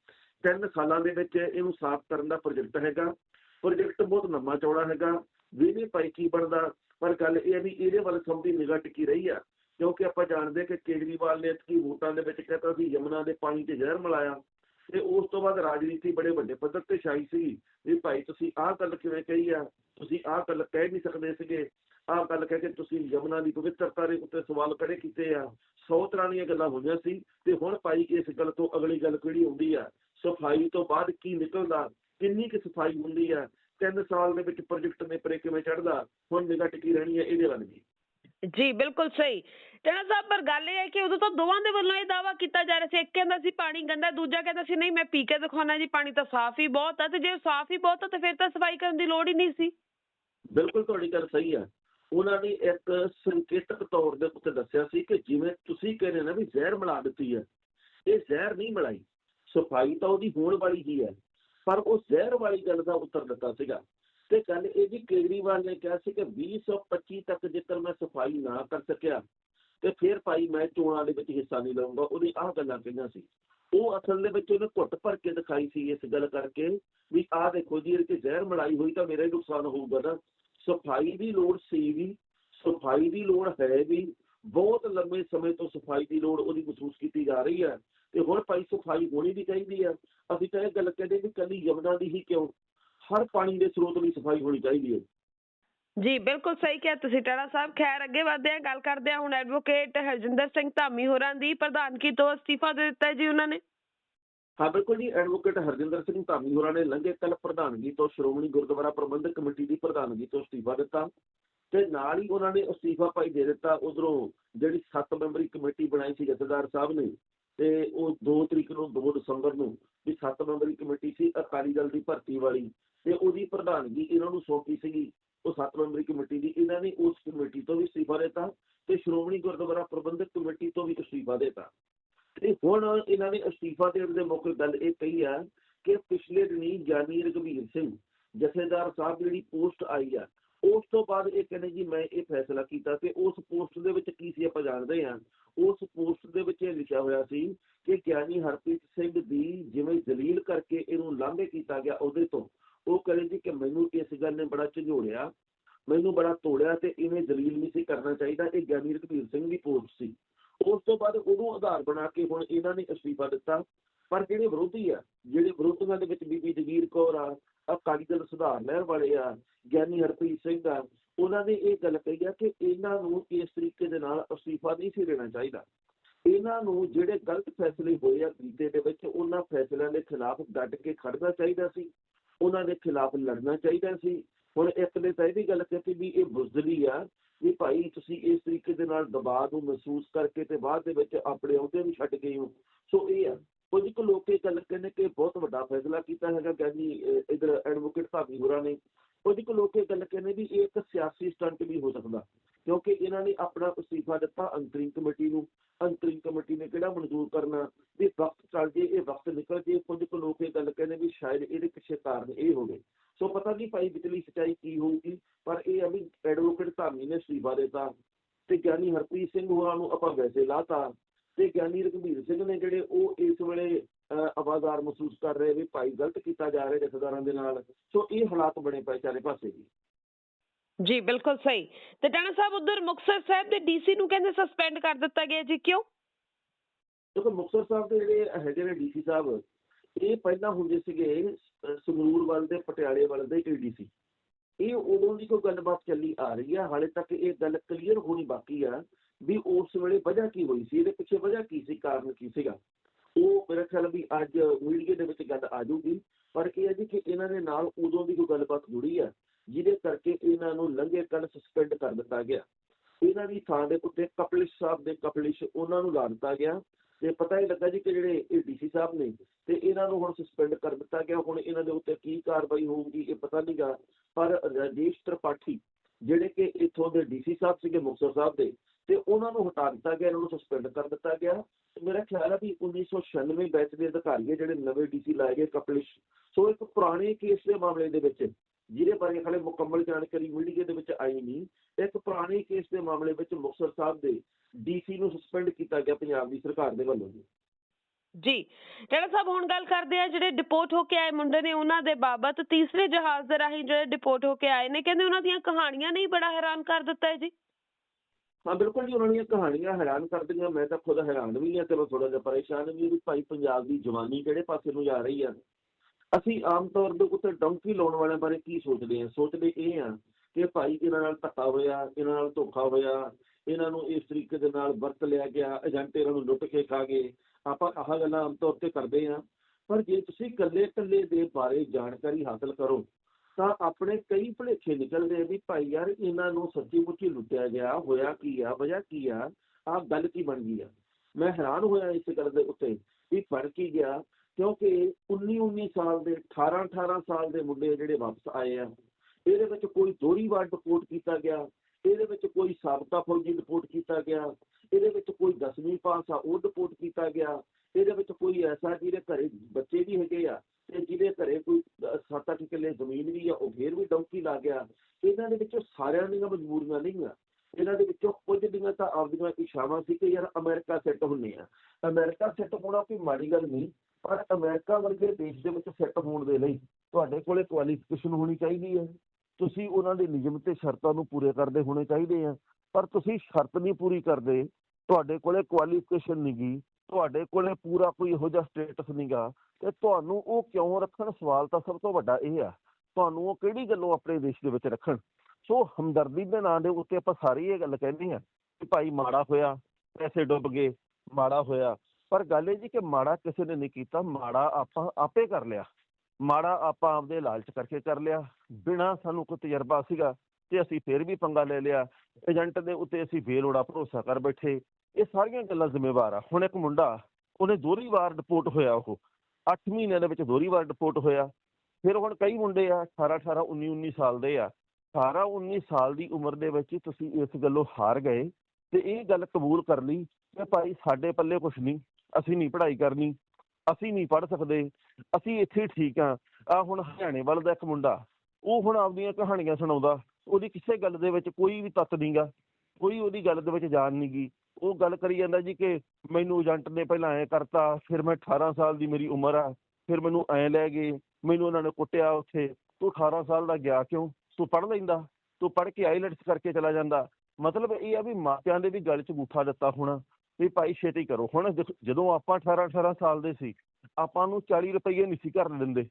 B: 3 ਸਾਲਾਂ ਦੇ ਵਿੱਚ ਇਹਨੂੰ ਸਾਫ਼ ਕਰਨ ਦਾ ਪ੍ਰੋਜੈਕਟ ਹੈਗਾ। ਪ੍ਰੋਜੈਕਟ ਬਹੁਤ ਲੰਮਾ ਚੌੜਾ ਹੈਗਾ। ਵੇਲੇ ਭਾਈ ਕੀ ਬਣਦਾ? ਪਰ ਗੱਲ ਇਹ ਹੈ ਵੀ ਇਹਦੇ ਵੱਲ ਸਭ ਦੀ ਨਿਗਾਹ ਟਿਕੀ ਰਹੀ ਆ। ਕਿਉਂਕਿ ਆਪਾਂ ਜਾਣਦੇ ਕਿ ਕੇਜਰੀਵਾਲ ਨੇ ਇਤਕੀ ਵੋਟਾਂ ਦੇ ਵਿੱਚ ਕਹਿੰਦਾ ਸੀ, ਯਮਨਾ ਦੇ ਪਾਣੀ 'ਚ ਜ਼ਹਿਰ ਮਿਲਾਇਆ। ਤੇ ਉਸ ਤੋਂ ਬਾਅਦ ਰਾਜਨੀਤੀ ਬੜੇ ਵੱਡੇ ਪੱਧਰ ਤੇ ਛਾਈ ਸੀ ਵੀ ਭਾਈ ਤੁਸੀਂ ਆਹ ਗੱਲ ਕਿਵੇਂ ਕਹੀ ਆ? ਤੁਸੀਂ ਆਹ ਗੱਲ ਕਹਿ ਨਹੀਂ ਸਕਦੇ ਸੀਗੇ। ਆਹ ਗੱਲ ਕਹਿ ਕੇ ਤੁਸੀਂ ਯਮਨਾ ਦੀ ਪਵਿੱਤਰਤਾ ਦੇ ਉੱਤੇ ਸਵਾਲ ਖੜੇ ਕੀਤੇ ਆ। ਸੌ ਤਰ੍ਹਾਂ ਦੀਆਂ ਗੱਲਾਂ ਹੋਈਆਂ ਸੀ ਤੇ ਹੁਣ ਭਾਈ ਇਸ ਗੱਲ ਤੋਂ ਅਗਲੀ ਗੱਲ ਕਿਹੜੀ ਹੁੰਦੀ ਆ? ਸਫ਼ਾਈ ਤੋਂ ਬਾਅਦ ਕੀ ਨਿਕਲਦਾ? ਕਿੰਨੀ ਕੁ ਸਫ਼ਾਈ ਹੁੰਦੀ ਆ? 3 ਸਾਲ ਦੇ ਵਿੱਚ ਪ੍ਰੋਜੈਕਟ ਨੇ ਪਰੇ ਕਿਵੇਂ ਚੜਦਾ ਹੁਣ ਨਿਗਾਹ ਟਿਕੀ ਰਹਿਣੀ ਹੈ ਇਹਦੇ ਵੱਲ ਜੀ
A: ਜੀ, ਬਿਲਕੁਲ ਸਹੀ। ਟਣਾ ਸਾਹਿਬ ਪਰ ਗੱਲ ਇਹ ਹੈ ਕਿ ਉਦੋਂ ਤਾਂ ਦੋਵਾਂ ਦੇ ਵੱਲੋਂ ਇਹ ਦਾਵਾ ਕੀਤਾ ਜਾ ਰਿਹਾ ਸੀ, ਇੱਕ ਕਹਿੰਦਾ ਸੀ ਪਾਣੀ ਗੰਦਾ, ਦੂਜਾ ਕਹਿੰਦਾ ਸੀ ਨਹੀਂ ਮੈਂ ਪੀ ਕੇ ਦਿਖਾਉਣਾ ਜੀ, ਪਾਣੀ ਤਾਂ ਸਾਫ਼ ਹੀ ਬਹੁਤ ਹੈ ਤੇ ਜੇ ਸਾਫ਼ ਹੀ ਬਹੁਤ ਹੈ ਤਾਂ ਫਿਰ ਤਾਂ ਸਫ਼ਾਈ ਕਰਨ ਦੀ ਲੋੜ ਹੀ ਨਹੀਂ ਸੀ।
B: ਬਿਲਕੁਲ ਤੁਹਾਡੀ ਗੱਲ ਸਹੀ ਆ। ਉਹਨਾਂ ਨੇ ਇੱਕ ਸੰਕੇਤਕ ਤੌਰ ਦੇ ਉੱਤੇ ਦੱਸਿਆ ਸੀ ਕਿ ਜਿਵੇਂ ਤੁਸੀਂ ਕਹਿੰਦੇ ਨਾ ਵੀ ਜ਼ਹਿਰ ਮਿਲਾ ਦਿੱਤੀ ਹੈ ਇਹ ਜ਼ਹਿਰ ਨਹੀਂ ਮਿਲਾਈ। ਸਫ਼ਾਈ ਤਾਂ ਉਹਦੀ ਹੋਣ ਵਾਲੀ ਹੀ ਹੈ ਪਰ ਉਹ ਜ਼ਹਿਰ ਵਾਲੀ ਗੱਲ ਦਾ ਉੱਤਰ ਦਿੱਤਾ ਸੀਗਾ। ਤੇ ਗੱਲ ਇਹ ਵੀ ਕੇਜਰੀਵਾਲ ਨੇ ਕਿਹਾ ਸੀ ਕਿ 2025 ਤੱਕ ਜੇਕਰ ਮੈਂ ਸਫ਼ਾਈ ਨਾ ਕਰ ਸਕਿਆ ਤੇ ਫਿਰ ਭਾਈ ਮੈਂ ਚੋਣਾਂ ਦੇ ਵਿੱਚ ਹਿੱਸਾ ਨਹੀਂ ਲਵਾਂਗਾ ਉਹਦੀ ਆਹ ਗੱਲਾਂ ਕਹੀਆਂ ਸੀ। ਉਹ ਅਸਲ ਦੇ ਵਿੱਚ ਉਹਨੇ ਘੁੱਟ ਭਰ ਕੇ ਦਿਖਾਈ ਸੀ ਇਸ ਗੱਲ ਕਰਕੇ ਵੀ ਆਹ ਦੇਖੋ ਜੀ, ਇਹਦੇ ਕਿ ਜ਼ਹਿਰ ਮਲਾਈ ਹੋਈ ਤਾਂ ਮੇਰਾ ਹੀ ਨੁਕਸਾਨ ਹੋਊਗਾ ਨਾ। ਸਫ਼ਾਈ ਦੀ ਲੋੜ ਸੀ ਵੀ, ਸਫ਼ਾਈ ਦੀ ਲੋੜ ਹੈ ਵੀ, ਬਹੁਤ ਲੰਬੇ ਸਮੇਂ ਤੋਂ ਸਫ਼ਾਈ ਦੀ ਲੋੜ ਉਹਦੀ ਮਹਿਸੂਸ ਕੀਤੀ ਜਾ ਰਹੀ ਹੈ। ਤੇ ਹੁਣ ਭਾਈ ਸਫ਼ਾਈ ਹੋਣੀ ਵੀ ਚਾਹੀਦੀ ਹੈ। ਅਸੀਂ ਤਾਂ ਇਹ ਗੱਲ ਕਹਿੰਦੇ ਵੀ ਕੱਲੀ ਯਮਨਾ ਦੀ ਹੀ ਕਿਉਂ? ਹਰ ਪਾਣੀ ਦੇ ਸਰੋਤ ਦੀ ਸਫ਼ਾਈ ਹੋਣੀ ਚਾਹੀਦੀ ਹੈ।
A: ਜੀ, ਬਿਲਕੁਲ ਸਹੀ ਕਿਹਾ ਤੁਸੀਂ ਟੜਾ ਸਾਹਿਬ। ਖੈਰ, ਅੱਗੇ ਵਧਦੇ ਹਾਂ, ਗੱਲ ਕਰਦੇ ਹਾਂ ਹੁਣ ਐਡਵੋਕੇਟ ਹਰਜਿੰਦਰ ਸਿੰਘ ਧਾਮੀ ਹੋਰਾਂ ਦੀ ਪ੍ਰਧਾਨਗੀ ਤੋਂ ਅਸਤੀਫਾ ਦੇ ਦਿੱਤਾ ਜੀ ਉਹਨਾਂ ਨੇ।
B: ਹਾਂ, ਬਿਲਕੁਲ ਜੀ ਐਡਵੋਕੇਟ ਹਰਜਿੰਦਰ ਸਿੰਘ ਧਾਮੀ ਹੋਰਾਂ ਨੇ ਲੰਘੇ ਕੱਲ ਪ੍ਰਧਾਨਗੀ ਤੋਂ ਸ਼੍ਰੋਮਣੀ ਗੁਰਦੁਆਰਾ ਪ੍ਰਬੰਧਕ ਕਮੇਟੀ ਦੀ ਪ੍ਰਧਾਨਗੀ ਤੋਂ ਅਸਤੀਫਾ ਦਿੱਤਾ ਤੇ ਨਾਲ ਹੀ ਉਹਨਾਂ ਨੇ ਅਸਤੀਫਾ ਭਾਈ ਦੇ ਦਿੱਤਾ ਉਧਰੋਂ ਜਿਹੜੀ 7 ਮੈਂਬਰੀ ਕਮੇਟੀ ਬਣਾਈ ਸੀ ਜਥੇਦਾਰ ਸਾਹਿਬ ਨੇ ਤੇ ਉਹ 2 ਤਰੀਕ ਨੂੰ 2 ਦਸੰਬਰ ਨੂੰ ਵੀ 7 ਮੈਂਬਰੀ ਕਮੇਟੀ ਸੀ ਅਕਾਲੀ ਦਲ ਦੀ ਭਰਤੀ ਵਾਲੀ ਤੇ ਉਹਦੀ ਪ੍ਰਧਾਨਗੀ ਇਹਨਾਂ ਨੂੰ ਸੌਂਪੀ ਸੀਗੀ। ਉਹ 7 ਮੈਂਬਰੀ ਕਮੇਟੀ ਦੀ, ਇਹਨਾਂ ਨੇ ਉਸ ਕਮੇਟੀ ਤੋਂ ਵੀ ਅਸਤੀਫਾ ਦਿੱਤਾ ਤੇ ਸ਼੍ਰੋਮਣੀ ਗੁਰਦੁਆਰਾ ਪ੍ਰਬੰਧਕ ਕਮੇਟੀ ਤੋਂ ਵੀ ਅਸਤੀਫਾ ਦਿੱਤਾ। ਤੇ ਹੁਣ ਇਹਨਾਂ ਨੇ ਅਸਤੀਫਾ ਦੇਣ ਦੇ ਮੌਕੇ ਗੱਲ ਇਹ ਕਹੀ ਆ ਕਿ ਪਿਛਲੇ ਦਿਨੀ ਗਿਆਨੀ ਰਘਵੀਰ ਸਿੰਘ, ਜਥੇਦਾਰ ਸਾਹਿਬ ਜਿਹੜੀ ਪੋਸਟ ਆਈ ਆ, ਉਸ ਤੋਂ ਬਾਅਦ ਇਹ ਕਹਿੰਦੇ ਜੀ ਮੈਂ ਇਹ ਫੈਸਲਾ ਕੀਤਾ ਤੇ ਉਸ ਪੋਸਟ ਦੇ ਵਿੱਚ ਕੀ ਸੀ ਆਪਾਂ ਜਾਣਦੇ ਹਾਂ। ਉਸ ਪੋਸਟ ਦੇ ਵਿੱਚ ਇਹ ਲਿਖਿਆ ਹੋਇਆ ਸੀ ਕਿ ਗਿਆਨੀ ਹਰਪ੍ਰੀਤ ਸਿੰਘ ਦੀ ਜਿਵੇਂ ਦਲੀਲ ਕਰਕੇ ਇਹਨੂੰ ਲਾਂਭੇ ਕੀਤਾ ਗਿਆ ਉਹਦੇ ਤੋਂ ਉਹ ਕਹਿੰਦੇ ਜੀ ਕਿ ਮੈਨੂੰ ਇਸ ਗੱਲ ਨੇ ਬੜਾ ਝੰਜੋੜਿਆ, ਮੈਨੂੰ ਬੜਾ ਤੋੜਿਆ ਤੇ ਇਵੇਂ ਦਲੀਲ ਨਹੀਂ ਸੀ ਕਰਨਾ ਚਾਹੀਦਾ, ਇਹ ਗਿਆਨੀ ਰਘਵੀਰ ਸਿੰਘ ਦੀ ਪੋਸਟ ਸੀ। ਉਸ ਤੋਂ ਬਾਅਦ ਉਹਨੂੰ ਆਧਾਰ ਬਣਾ ਕੇ ਹੁਣ ਇਹਨਾਂ ਨੇ ਅਸਤੀਫਾ ਦਿੱਤਾ। ਪਰ ਜਿਹੜੇ ਵਿਰੋਧੀ ਆ, ਜਿਹੜੇ ਵਿਰੋਧੀਆਂ ਦੇ ਵਿੱਚ ਬੀਬੀ ਜਗੀਰ ਕੌਰ ਆ ਅਕਾਲੀ ਦਲ ਸੁਧਾਰ ਲਹਿਰ ਵਾਲੇ ਆ, ਗਿਆਨੀ ਹਰਪ੍ਰੀਤ ਸਿੰਘ ਆ, ਉਹਨਾਂ ਨੇ ਇਹ ਗੱਲ ਕਹੀ ਆ ਕਿ ਇਹਨਾਂ ਨੂੰ ਇਸ ਤਰੀਕੇ ਦੇ ਨਾਲ ਅਸਤੀਫਾ ਨਹੀਂ ਸੀ ਦੇਣਾ ਚਾਹੀਦਾ। ਇਹਨਾਂ ਨੂੰ ਜਿਹੜੇ ਗਲਤ ਫੈਸਲੇ ਹੋਏ ਆ ਬੀਤੇ ਦੇ ਵਿੱਚ ਉਹਨਾਂ ਫੈਸਲਿਆਂ ਦੇ ਖਿਲਾਫ ਡਟ ਕੇ ਖੜਨਾ ਚਾਹੀਦਾ ਸੀ। ਉਹਨਾਂ ਦੇ ਖਿਲਾਫ ਲੜਨਾ ਚਾਹੀਦਾ ਸੀ। ਹੁਣ ਇੱਕ ਨੇ ਤਾਂ ਇਹ ਵੀ ਗੱਲ ਕੀਤੀ ਵੀ ਇਹ ਬੁਜ਼ਦਲੀ ਆ ਵੀ ਭਾਈ ਤੁਸੀਂ ਇਸ ਤਰੀਕੇ ਦੇ ਨਾਲ ਦਬਾਅ ਨੂੰ ਮਹਿਸੂਸ ਕਰਕੇ ਤੇ ਬਾਅਦ ਦੇ ਵਿੱਚ ਆਪਣੇ ਅਹੁਦੇ ਨੂੰ ਛੱਡ ਗਏ ਹੋ ਸੋ ਇਹ ਆ। ਕੁਝ ਕੁ ਲੋਕ ਇਹ ਗੱਲ ਕਹਿੰਦੇ ਕਿ ਬਹੁਤ ਵੱਡਾ ਫੈਸਲਾ ਕੀਤਾ ਹੈਗਾ ਕਹਿੰਦੀ ਇਧਰ ਐਡਵੋਕੇਟ ਭਾਬੀ ਹੋਰਾਂ ਨੇ। ਕੁਝ ਕੁ ਲੋਕ ਇਹ ਗੱਲ ਕਹਿੰਦੇ ਵੀ ਇਹ ਇੱਕ ਸਿਆਸੀ ਸਟੰਟ ਵੀ ਹੋ ਸਕਦਾ। ਕਿਉਂਕਿ ਇਹਨਾਂ ਨੇ ਆਪਣਾ ਅਸਤੀਫਾ ਦਿੱਤਾ ਅੰਤਰਿੰਗ ਕਮੇਟੀ ਨੂੰ। ਅੰਤਰਿੰਗ ਕਮੇਟੀ ਨੇ ਕਿਹੜਾ ਮਨਜ਼ੂਰ ਕਰਨਾ? ਵੀ ਵਕਤ ਚੱਲ ਜੇ ਇਹ ਵਕਤ ਨਿਕਲ ਜੇ ਕੁਝ ਕੁ ਲੋਕ ਇਹ ਗੱਲ ਕਹਿੰਦੇ ਵੀ ਸ਼ਾਇਦ ਇਹਦੇ ਪਿੱਛੇ ਕਾਰਨ ਇਹ ਹੋਵੇ। ਸੋ ਪਤਾ ਨਹੀਂ ਭਾਈ ਵਿਚਲੀ ਸਚਾਈ ਕੀ ਹੋਊਗੀ ਪਰ ਇਹ ਆ ਵੀ ਐਡਵੋਕੇਟ ਧਾਮੀ ਨੇ ਅਸਤੀਫਾ ਦਿੱਤਾ ਤੇ ਗਿਆਨੀ ਹਰਪ੍ਰੀਤ ਸਿੰਘ ਹੋਰਾਂ ਨੂੰ ਆਪਾਂ ਵੈਸੇ ਲਾਤਾ ਤੇ ਗਿਆਨੀ ਰਘਬੀਰ ਸਿੰਘ ਨੇ ਜਿਹੜੇ ਉਹ ਇਸ ਵੇਲੇ ਅਹ, ਆਵਾਜ਼ਾਰ ਮਹਿਸੂਸ ਕਰ ਰਹੇ ਵੀ ਭਾਈ ਗਲਤ ਕੀਤਾ ਜਾ ਰਿਹਾ ਜਥੇਦਾਰਾਂ ਦੇ ਨਾਲ। ਸੋ ਇਹ ਹਾਲਾਤ ਬਣੇ ਪਏ ਚਾਰੇ ਪਾਸੇ ਜੀ
A: ਜੀ, ਬਿਲਕੁਲ ਸਹੀ। ਤੇ ਟਾਣਾ ਸਾਹਿਬ, ਉਧਰ ਮੁਕਤਸਰ ਸਾਹਿਬ ਦੇ ਡੀਸੀ ਨੂੰ ਕਹਿੰਦੇ ਸਸਪੈਂਡ ਕਰ ਦਿੱਤਾ ਗਿਆ ਜੀ, ਕਿਉਂ?
B: ਦੇਖੋ, ਮੁਕਤਸਰ ਸਾਹਿਬ ਦੇ ਜਿਹੜੇ ਹੈਗੇ ਨੇ ਡੀਸੀ ਸਾਹਿਬ, ਇਹ ਪਹਿਲਾਂ ਹੁੰਦੇ ਸੀਗੇ ਸੰਗਰੂਰ ਵੱਲ ਦੇ ਪਟਿਆਲੇ ਵੱਲ ਦੇ ਏਡੀਸੀ ਇਹ ਉਦੋਂ ਦੀ ਕੋਈ ਗੱਲਬਾਤ ਚੱਲੀ ਆ ਰਹੀ ਆ, ਹਾਲੇ ਤੱਕ ਇਹ ਗੱਲ ਕਲੀਅਰ ਹੋਣੀ ਬਾਕੀ ਆ, ਵੀ ਉਸ ਵੇਲੇ ਵਜ੍ਹਾ ਕੀ ਹੋਈ ਸੀ, ਇਹਦੇ ਪਿੱਛੇ ਵਜ੍ਹਾ ਕੀ ਸੀ, ਕਾਰਨ ਕੀ ਸੀਗਾ। ਉਹ ਮੇਰੇ ਖਿਆਲ ਵੀ ਅੱਜ ਮੀਡੀਆ ਦੇ ਵਿੱਚ ਗੱਲ ਆ ਜਾਊਗੀ, ਪਰ ਇਹ ਹੈ ਜੀ ਕਿ ਇਹਨਾਂ ਦੇ ਨਾਲ ਉਦੋਂ ਦੀ ਕੋਈ ਗੱਲਬਾਤ ਜੁੜੀ ਆ ਜਿਹਦੇ ਕਰਕੇ ਇਹਨਾਂ ਨੂੰ ਲੰਘੇ ਕੱਲ ਸਸਪੈਂਡ ਕਰ ਦਿੱਤਾ ਗਿਆ। ਇਹਨਾਂ ਦੀ ਥਾਂ ਦੇ ਉੱਤੇ ਕਪਲਿਸ਼ ਸਾਹਿਬ ਦੇ ਕਪਲਿਸ਼ ਉਹਨਾਂ ਨੂੰ ਲਾ ਦਿੱਤਾ ਗਿਆ ਤੇ ਪਤਾ ਹੀ ਲੱਗਾ ਜੀ ਕਿ ਜਿਹੜੇ ਇਹ ਡੀਸੀ ਸਾਹਿਬ ਨੇ ਤੇ ਇਹਨਾਂ ਨੂੰ ਹੁਣ ਸਸਪੈਂਡ ਕਰ ਦਿੱਤਾ ਗਿਆ। ਹੁਣ ਇਹਨਾਂ ਦੇ ਉੱਤੇ ਕੀ ਕਾਰਵਾਈ ਹੋਊਗੀ ਇਹ ਪਤਾ ਨਹੀਂਗਾ ਪਰ ਰਾਜੇਸ਼ ਤ੍ਰਿਪਾਠੀ ਜਿਹੜੇ ਕਿ ਇੱਥੋਂ ਦੇ ਡੀਸੀ ਸਾਹਿਬ ਸੀਗੇ, ਮੁਕਤਸਰ ਸਾਹਿਬ ਦੇ, ਤੇ ਉਹਨਾਂ ਨੂੰ ਹਟਾ ਦਿੱਤਾ ਗਿਆ, ਇਹਨਾਂ ਨੂੰ ਸਸਪੈਂਡ ਕਰ ਦਿੱਤਾ ਗਿਆ। ਤੇ ਮੇਰਾ ਖਿਆਲ ਹੈ ਵੀ 1996 ਬੈਚ ਦੇ ਅਧਿਕਾਰੀ ਹੈ ਜਿਹੜੇ ਨਵੇਂ ਡੀਸੀ ਲਾਏ ਗਏ ਕਪਲਿਸ਼। ਸੋ ਇੱਕ ਪੁਰਾਣੇ ਕੇਸ ਦੇ ਮਾਮਲੇ ਦੇ ਵਿੱਚ ਜਿਹਦੇ ਬਾਰੇ ਹਾਲੇ ਮੁਕੰਮਲ ਜਾਣਕਾਰੀ ਮੀਡੀਆ ਦੇ ਵਿੱਚ ਆਈ ਨਹੀਂ ਇੱਕ ਪੁਰਾਣੇ ਕੇਸ ਦੇ ਮਾਮਲੇ ਵਿੱਚ ਮੁਕਤਸਰ ਸਾਹਿਬ ਦੇ ਡੀਸੀ ਨੂੰ ਸਸਪੈਂਡ ਕੀਤਾ ਗਿਆ ਪੰਜਾਬ ਦੀ ਸਰਕਾਰ ਦੇ ਵੱਲੋਂ ਜੀ।
A: ਜੀ ਟਾਣਾ ਸਾਹਿਬ ਹੁਣ ਗੱਲ ਕਰਦੇ ਆ ਜਿਹੜੇ ਡਿਪੋਰਟ ਹੋ ਕੇ ਆਏ ਮੁੰਡੇ ਨੇ ਉਹਨਾਂ ਦੇ ਬਾਬਤ ਤੀਸਰੇ ਜਹਾਜ਼ ਦੇ ਰਾਹੀਂ ਜਿਹੜੇ ਡਿਪੋਰਟ ਹੋ ਕੇ ਆਏ ਨੇ ਕਹਿੰਦੇ ਉਹਨਾਂ ਦੀਆਂ ਕਹਾਣੀਆਂ ਨੇ ਹੀ ਬੜਾ ਹੈਰਾਨ ਕਰ ਦਿੱਤਾ ਹੈ ਜੀ।
B: ਹਾਂ ਬਿਲਕੁਲ ਜੀ ਉਹਨਾਂ ਦੀਆਂ ਕਹਾਣੀਆਂ ਹੈਰਾਨ ਕਰਦੀਆਂ ਮੈਂ ਤਾਂ ਖੁਦ ਹੈਰਾਨ ਵੀ ਤੇ ਮੈਂ ਥੋੜਾ ਜਿਹਾ ਪਰੇਸ਼ਾਨ ਵੀ ਵੀ ਭਾਈ ਪੰਜਾਬ ਦੀ ਜਵਾਨੀ ਕਿਹੜੇ ਪਾਸੇ ਨੂੰ ਜਾ ਰਹੀ ਆ। ਅਸੀਂ ਆਮ ਤੌਰ ਦੇ ਉੱਤੇ ਡੰਕੀ ਲਾਉਣ ਵਾਲਿਆਂ ਬਾਰੇ ਕੀ ਸੋਚਦੇ ਹਾਂ? ਸੋਚਦੇ ਇਹ ਆ ਕਿ ਭਾਈ ਇਹਨਾਂ ਨਾਲ ਧੱਕਾ ਹੋਇਆ, ਇਹਨਾਂ ਨਾਲ ਧੋਖਾ ਹੋਇਆ, ਇਹਨਾਂ ਨੂੰ ਇਸ ਤਰੀਕੇ ਦੇ ਨਾਲ ਵਰਤ ਲਿਆ ਗਿਆ, ਏਜੰਟ ਇਹਨਾਂ ਨੂੰ ਲੁੱਟ ਕੇ ਖਾ ਗਏ। ਆਪਾਂ ਆਹ ਗੱਲਾਂ ਆਮ ਤੌਰ ਤੇ ਕਰਦੇ ਹਾਂ। ਪਰ ਜੇ ਤੁਸੀਂ ਇਕੱਲੇ ਇਕੱਲੇ ਦੇ ਬਾਰੇ ਜਾਣਕਾਰੀ ਹਾਸਲ ਕਰੋ, ਤਾਂ ਆਪਣੇ ਕਈ ਭਲੇਖੇ ਨਿਕਲਦੇ ਆ ਵੀ ਭਾਈ ਯਾਰ ਇਹਨਾਂ ਨੂੰ ਸੱਚੀ ਮੁੱਚੀ ਲੁੱਟਿਆ ਗਿਆ, ਹੋਇਆ ਕੀ ਆ, ਵਜ੍ਹਾ ਕੀ ਆ, ਆਹ ਗੱਲ ਕੀ ਬਣ ਗਈ ਆ? ਮੈਂ ਹੈਰਾਨ ਹੋਇਆ ਇਸ ਗੱਲ ਦੇ ਉੱਤੇ ਵੀ ਬਣ ਕੀ ਗਿਆ। ਕਿਉਂਕਿ 19 19 ਸਾਲ ਦੇ 18 18 ਸਾਲ ਦੇ ਮੁੰਡੇ ਜਿਹੜੇ ਵਾਪਸ ਆਏ ਆ, ਇਹਦੇ ਵਿੱਚ ਕੋਈ ਦੋਹਰੀ ਵਾਰ ਰਿਪੋਰਟ ਕੀਤਾ ਗਿਆ, ਇਹਦੇ ਵਿੱਚ ਕੋਈ ਸਾਬਕਾ ਫੌਜੀ ਰਿਪੋਰਟ ਕੀਤਾ ਗਿਆ, ਇਹਦੇ ਵਿੱਚ ਕੋਈ 10ਵੀਂ ਪਾਸ ਆ, ਉਹ ਰਿਪੋਰਟ ਕੀਤਾ ਗਿਆ, ਇਹਦੇ ਵਿੱਚ ਕੋਈ ਐਸਾ ਜਿਹਦੇ ਘਰੇ ਬੱਚੇ ਵੀ ਹੈਗੇ ਆ, ਤੇ ਜਿਹਦੇ ਘਰੇ ਕੋਈ 7-8 ਕਿੱਲੇ ਜ਼ਮੀਨ ਵੀ ਆ, ਉਹ ਫੇਰ ਵੀ ਡੌਂਕੀ ਲਾ ਗਿਆ, ਇਹਨਾਂ ਦੇ ਵਿੱਚੋਂ ਸਾਰਿਆਂ ਦੀਆਂ ਮਜਬੂਰੀਆਂ ਨਹੀਂ ਆ। ਇਹਨਾਂ ਦੇ ਵਿੱਚੋਂ ਕੁਝ ਦੀਆਂ ਤਾਂ ਆਪਦੀਆਂ ਇਸ਼ਾਵਾਂ ਸੀ ਕਿ ਯਾਰ ਅਮਰੀਕਾ ਸੈੱਟ ਹੁੰਨੇ ਆ। ਅਮਰੀਕਾ ਸੈੱਟ ਹੋਣਾ ਕੋਈ ਮਾੜੀ ਗੱਲ ਨਹੀਂ। ਪਰ ਅਮਰੀਕਾ ਵਰਗੇ ਦੇਸ਼ ਦੇ ਵਿੱਚ ਸੈੱਟ ਹੋਣ ਦੇ ਲਈ ਤੁਹਾਡੇ ਕੋਲੇ ਕੁਆਲੀਫਿਕੇਸ਼ਨ ਹੋਣੀ ਚਾਹੀਦੀ ਹੈ। ਤੁਸੀਂ ਉਹਨਾਂ ਦੇ ਨਿਯਮ ਤੇ ਸ਼ਰਤਾਂ ਨੂੰ ਪੂਰੇ ਕਰਦੇ ਹੋਣੇ ਚਾਹੀਦੇ ਆ। ਪਰ ਤੁਸੀਂ ਸ਼ਰਤ ਨਹੀਂ ਪੂਰੀ ਕਰਦੇ। ਤੁਹਾਡੇ ਕੋਲੇ ਕੁਆਲੀਫਿਕੇਸ਼ਨ ਨਹੀਂ ਤੁਹਾਡੇ ਕੋਲੇ ਪੂਰਾ ਕੋਈ ਇਹੋ ਜਿਹਾ ਸਟੇਟਸ ਨਹੀਂਗਾ ਤੇ ਤੁਹਾਨੂੰ ਉਹ ਕਿਉਂ ਰੱਖਣ? ਸਵਾਲ ਤਾਂ ਸਭ ਤੋਂ ਵੱਡਾ ਇਹ ਆ। ਤੁਹਾਨੂੰ ਉਹ ਕਿਹੜੀ ਗੱਲੋਂ ਆਪਣੇ ਦੇਸ਼ ਦੇ ਵਿੱਚ ਰੱਖਣ? ਸੋ ਹਮਦਰਦੀ ਦੇ ਨਾਂ ਦੇ ਉੱਤੇ ਆਪਾਂ ਸਾਰੀ ਇਹ ਗੱਲ ਕਹਿੰਦੇ ਆ ਕਿ ਭਾਈ ਮਾੜਾ ਹੋਇਆ, ਪੈਸੇ ਡੁੱਬ ਗਏ, ਮਾੜਾ ਹੋਇਆ। ਪਰ ਗੱਲ ਇਹ ਜੀ ਕਿ ਮਾੜਾ ਕਿਸੇ ਨੇ ਨਹੀਂ ਕੀਤਾ, ਮਾੜਾ ਆਪਾਂ ਆਪੇ ਕਰ ਲਿਆ। ਮਾੜਾ ਆਪਾਂ ਆਪਦੇ ਲਾਲਚ ਕਰਕੇ ਕਰ ਲਿਆ। ਬਿਨਾ ਸਾਨੂੰ ਕੋਈ ਤਜਰਬਾ ਸੀਗਾ ਤੇ ਅਸੀਂ ਫੇਰ ਵੀ ਪੰਗਾ ਲੈ ਲਿਆ। ਏਜੰਟ ਦੇ ਉੱਤੇ ਅਸੀਂ ਬੇਲੋੜਾ ਭਰੋਸਾ ਕਰ ਬੈਠੇ। ਇਹ ਸਾਰੀਆਂ ਗੱਲਾਂ ਜ਼ਿੰਮੇਵਾਰ ਆ। ਹੁਣ ਇੱਕ ਮੁੰਡਾ, ਉਹਨੇ ਦੋਹਰੀ ਵਾਰ ਡਿਪੋਰਟ ਹੋਇਆ ਉਹ। 8 ਮਹੀਨਿਆਂ ਦੇ ਵਿੱਚ ਦੋਹਰੀ ਵਾਰ ਡਿਪੋਰਟ ਹੋਇਆ। ਫਿਰ ਹੁਣ ਕਈ ਮੁੰਡੇ ਆ 18 18 19 19 ਸਾਲ ਦੇ ਆ। 18 19 ਸਾਲ ਦੀ ਉਮਰ ਦੇ ਵਿੱਚ ਹੀ ਤੁਸੀਂ ਇਸ ਗੱਲੋਂ ਹਾਰ ਗਏ ਤੇ ਇਹ ਗੱਲ ਕਬੂਲ ਕਰ ਲਈ ਕਿ ਭਾਈ ਸਾਡੇ ਪੱਲੇ ਕੁਝ ਨਹੀਂ। ਅਸੀਂ ਨਹੀਂ ਪੜ੍ਹਾਈ ਕਰਨੀ, ਅਸੀਂ ਨਹੀਂ ਪੜ੍ਹ ਸਕਦੇ, ਅਸੀਂ ਇੱਥੇ ਠੀਕ ਆ ਆ ਹੁਣ ਹਰਿਆਣੇ ਵੱਲ ਦਾ ਇੱਕ ਮੁੰਡਾ, ਉਹ ਹੁਣ ਆਪਦੀਆਂ ਕਹਾਣੀਆਂ ਸੁਣਾਉਂਦਾ, ਉਹਦੀ ਕਿਸੇ ਗੱਲ ਦੇ ਵਿੱਚ ਕੋਈ ਵੀ ਤੱਤ ਨਹੀਂਗਾ ਕੋਈ ਉਹਦੀ ਗੱਲ ਦੇ ਵਿੱਚ ਜਾਨ ਨਹੀਂ ਗੀ। ਉਹ ਗੱਲ ਕਰੀ ਜਾਂਦਾ ਜੀ ਕਿ ਮੈਨੂੰ ਏਜੰਟ ਨੇ ਪਹਿਲਾਂ ਐ ਕਰਤਾ, ਫਿਰ ਮੈਂ 18 ਸਾਲ ਦੀ ਮੇਰੀ ਉਮਰ ਆ, ਫਿਰ ਮੈਨੂੰ ਐ ਲੈ ਗਏ, ਮੈਨੂੰ ਉਹਨਾਂ ਨੇ ਕੁੱਟਿਆ ਉੱਥੇ। ਤੂੰ 18 ਸਾਲ ਦਾ ਗਿਆ ਕਿਉਂ? ਤੂੰ ਪੜ੍ਹ ਲੈਂਦਾ, ਤੂੰ ਪੜ੍ਹ ਕੇ ਆਈਲੈਟਸ ਕਰਕੇ ਚਲਾ ਜਾਂਦਾ। ਮਤਲਬ ਇਹ ਆ ਵੀ ਮਾਪਿਆਂ ਦੇ ਵੀ ਗੱਲ 'ਚ ਗੂਠਾ ਦਿੱਤਾ ਹੋਣਾ। ਵੀ ਭਾਈ ਛੇਤੀ ਕਰੋ। ਹੁਣ ਜਦੋਂ ਆਪਾਂ 18 18 ਸਾਲ ਦੇ ਸੀ, ਆਪਾਂ ਨੂੰ 40 ਰੁਪਏ ਨਹੀਂ ਸੀ ਘਰ ਦਿੰਦੇ।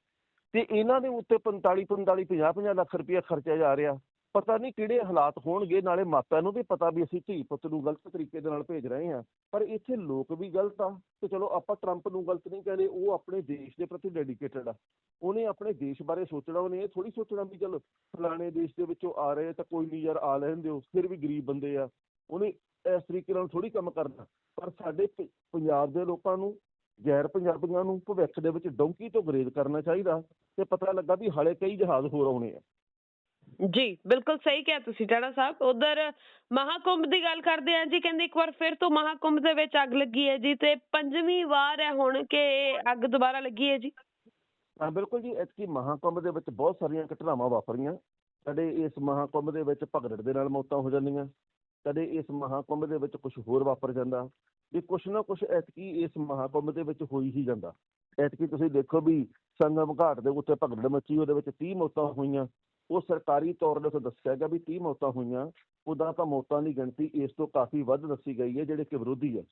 B: ਤੇ ਇਹਨਾਂ ਦੇ ਉੱਤੇ 45 45 50 50 ਲੱਖ ਰੁਪਏ ਖਰਚਿਆ ਜਾ ਰਿਹਾ। ਪਤਾ ਨਹੀਂ ਕਿਹੜੇ ਹਾਲਾਤ ਹੋਣਗੇ, ਨਾਲੇ ਮਾਪਿਆਂ ਨੂੰ ਵੀ ਪਤਾ ਵੀ ਅਸੀਂ ਧੀ ਪੁੱਤ ਨੂੰ ਗਲਤ ਤਰੀਕੇ ਦੇ ਨਾਲ ਭੇਜ ਰਹੇ ਹਾਂ। ਪਰ ਇੱਥੇ ਲੋਕ ਵੀ ਗਲਤ ਆ। ਤੇ ਚਲੋ ਆਪਾਂ ਟਰੰਪ ਨੂੰ ਗਲਤ ਨਹੀਂ ਕਹਿੰਦੇ, ਉਹ ਆਪਣੇ ਦੇਸ਼ ਦੇ ਪ੍ਰਤੀ ਡੈਡੀਕੇਟਡ ਆ। ਉਹਨੇ ਆਪਣੇ ਦੇਸ਼ ਬਾਰੇ ਸੋਚਣਾ, ਉਹਨੇ ਇਹ ਥੋੜੀ ਸੋਚਣਾ ਵੀ ਚਲੋ, ਫਲਾਣੇ ਦੇਸ਼ ਦੇ ਵਿੱਚੋਂ ਆ ਰਹੇ ਤਾਂ ਕੋਈ ਨਹੀਂ ਯਾਰ, ਆ ਲੈਣ ਦਿਓ। ਫਿਰ ਵੀ ਗਰੀਬ ਬੰਦੇ ਆ। ਉਹਨੇ ਇਸ ਤਰੀਕੇ ਨਾਲ ਥੋੜੀ ਕੰਮ ਕਰਨਾ। ਪਰ ਸਾਡੇ ਪੰਜਾਬ ਦੇ ਲੋਕਾਂ ਨੂੰ ਗੈਰ ਪੰਜਾਬੀਆਂ ਨੂੰ ਭਵਿੱਖ ਦੇ ਵਿੱਚ ਡੌਂਕੀ ਤੋਂ ਗਰੇਜ਼ ਕਰਨਾ ਚਾਹੀਦਾ ਤੇ ਪਤਾ ਲੱਗਾ ਵੀ ਹਾਲੇ ਕਈ ਜਹਾਜ਼ ਹੋਰ ਆਉਣੇ ਆ।
A: ਜੀ ਬਿਲਕੁਲ ਸਹੀ ਕਿਹਾ ਤੁਸੀਂ ਟਾਣਾ ਸਾਹਿਬ। ਉਧਰ ਮਹਾਕੁੰਭ ਦੀ ਗੱਲ ਕਰਦੇ ਆ ਜੀ ਕਹਿੰਦੇ ਇੱਕ ਵਾਰ ਫਿਰ ਤੋਂ ਮਹਾਕੁੰਭ ਦੇ ਵਿੱਚ ਅੱਗ ਲੱਗੀ ਹੈ ਜੀ ਤੇ ਪੰਜਵੀਂ ਵਾਰ ਹੈ ਹੁਣ ਕਿ ਅੱਗ ਦੁਬਾਰਾ ਲੱਗੀ ਹੈ ਜੀ?
B: ਹਾਂ ਬਿਲਕੁਲ ਜੀ ਐਤਕੀ ਮਹਾਕੁੰਭ ਦੇ ਵਿੱਚ ਬਹੁਤ ਸਾਰੀਆਂ ਘਟਨਾਵਾਂ ਵਾਪਰੀਆਂ। ਕਦੇ ਇਸ ਮਹਾਕੁੰਭ ਦੇ ਵਿੱਚ ਭਗਦੜ ਦੇ ਨਾਲ ਮੌਤਾਂ ਹੋ ਜਾਂਦੀਆਂ। ਕਦੇ ਇਸ ਮਹਾਕੁੰਭ ਦੇ ਵਿੱਚ ਕੁਝ ਹੋਰ ਵਾਪਰ ਜਾਂਦਾ, ਵੀ ਕੁਛ ਨਾ ਕੁਛ ਐਤਕੀ ਇਸ ਮਹਾਕੁੰਭ ਦੇ ਵਿੱਚ ਹੋਈ ਹੀ ਜਾਂਦਾ। ਐਤਕੀ ਤੁਸੀਂ ਦੇਖੋ ਵੀ ਸੰਗਮ ਘਾਟ ਦੇ ਉੱਤੇ ਭਗਦੜ ਮੱਚੀ, ਉਹਦੇ ਵਿੱਚ 30 ਮੌਤਾਂ ਹੋਈਆਂ। ਉਹ ਸਰਕਾਰੀ ਤੌਰ ਦੇ ਉੱਥੇ ਦੱਸਿਆ ਗਿਆ ਵੀ 30 ਮੌਤਾਂ ਹੋਈਆਂ। ਉਦਾਂ ਤਾਂ ਮੌਤਾਂ ਦੀ ਗਿਣਤੀ ਇਸ ਤੋਂ ਕਾਫੀ ਵੱਧ ਦੱਸੀ ਗਈ ਹੈ, ਜਿਹੜੇ ਕਿ ਵਿਰੋਧੀ ਹੈ।